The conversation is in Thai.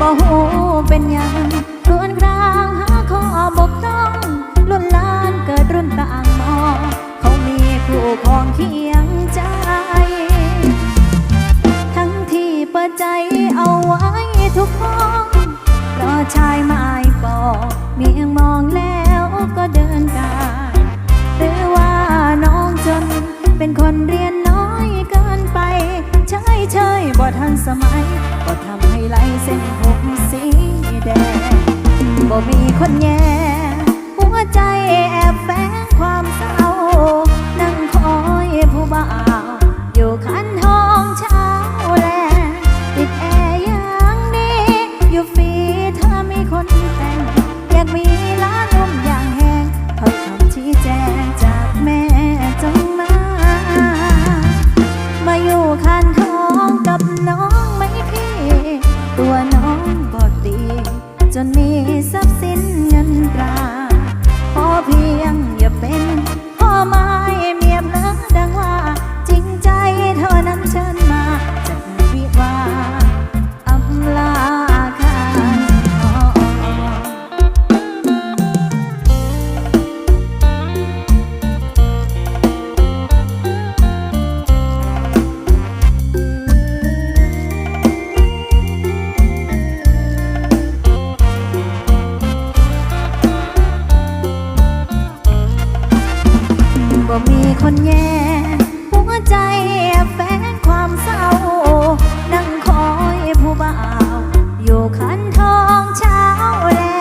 บ่หูเป็นยังครวนครางหาข้อบกพร่องลุ่นลานเกิดรุ่นต่างมองเขามีคู่ครองเคียงใจ ทั้งที่เปิดใจเอาไว้ทุกห้องรอชายไม้บอกเมียงมองแล้วก็เดินกายหรือว่าน้องจนเป็นคนเรียนน้อยเกินไป ทันสมัย ก็ทำให้ไหลเส้นผมสีแดงบ่มีคนแย่ คนแย่